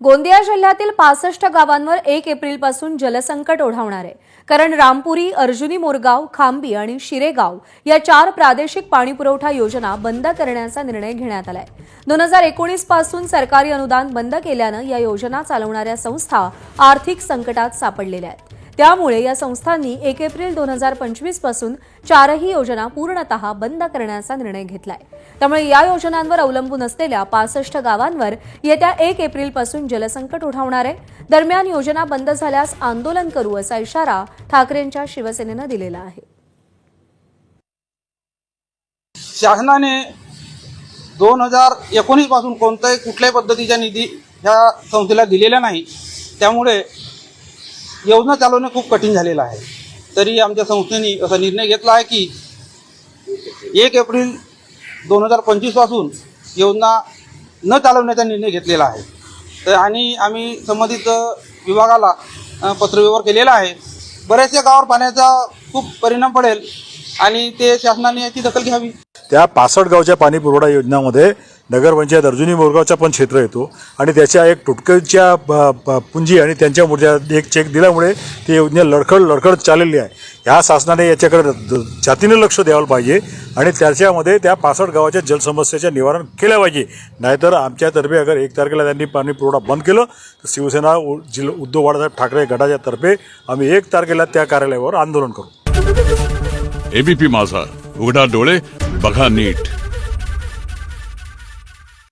गोंदिया जिल्ह्यातील पासष्ट गावांवर एक एप्रिलपासून जलसंकट ओढावणार आहे. कारण रामपुरी अर्जुनी मोरगाव खांबी आणि शिरेगाव या चार प्रादेशिक पाणीपुरवठा योजना बंद करण्याचा निर्णय घेण्यात आलाय. दोन हजार एकोणीसपासून सरकारी अनुदान बंद केल्यानं या योजना चालवणाऱ्या संस्था आर्थिक संकटात सापडलेल्या आहेत. त्यामुळे या संस्थांनी एक एप्रिल दोन हजार पंचवीसपासून चारही योजना पूर्णतः बंद करण्याचा निर्णय घेतलाय. त्यामुळे या योजनांवर अवलंबून असलेल्या पासष्ट गावांवर येत्या एक एप्रिलपासून जलसंकट उठावणार आहे. दरम्यान योजना बंद झाल्यास आंदोलन करू असा इशारा ठाकरेंच्या शिवसेनेनं दिलेला आहे. शासनाने दोन हजार एकोणीसपासून कोणत्याही कुठल्याही पद्धतीचा निधी ह्या संस्थेला दिलेल्या नाही. त्यामुळे योजना चालवणं खूप कठीण झालेलं आहे. तरी आमच्या संस्थेने असा निर्णय घेतला आहे की एक एप्रिल दोन हजार पंचवीसपासून योजना न चालवण्याचा निर्णय घेतलेला आहे. तर आणि आम्ही संबंधित विभागाला पत्रव्यवहार केलेला आहे. बऱ्याचशा गावावर पाण्याचा खूप परिणाम पडेल आणि ते शासनाने याची दखल घ्यावी. त्या पासटगावच्या पाणी पुरवठा योजनामध्ये नगरपंचायत अर्जुनी मोरगावचा पण क्षेत्र येतो आणि त्याच्या एक टुटकेच्या पुंजी आणि त्यांच्या मूर्त्या एक चेक दिल्यामुळे ती योजना लडखड लडखड चाललेली आहे. ह्या शासनाने याच्याकडे जातीने लक्ष द्यायला पाहिजे आणि त्याच्यामध्ये त्या पासट गावाच्या जलसमस्येचे निवारण केलं पाहिजे. नाहीतर आमच्यातर्फे अगर एक तारखेला त्यांनी पाणी पुरवठा बंद केलं तर शिवसेना उ- जिल्हा उद्धव बाळासाहेब ठाकरे गटाच्या तर्फे आम्ही एक तारखेला त्या कार्यालयावर आंदोलन करू. एबीपी माझा उघडा डोळे बघा नीट.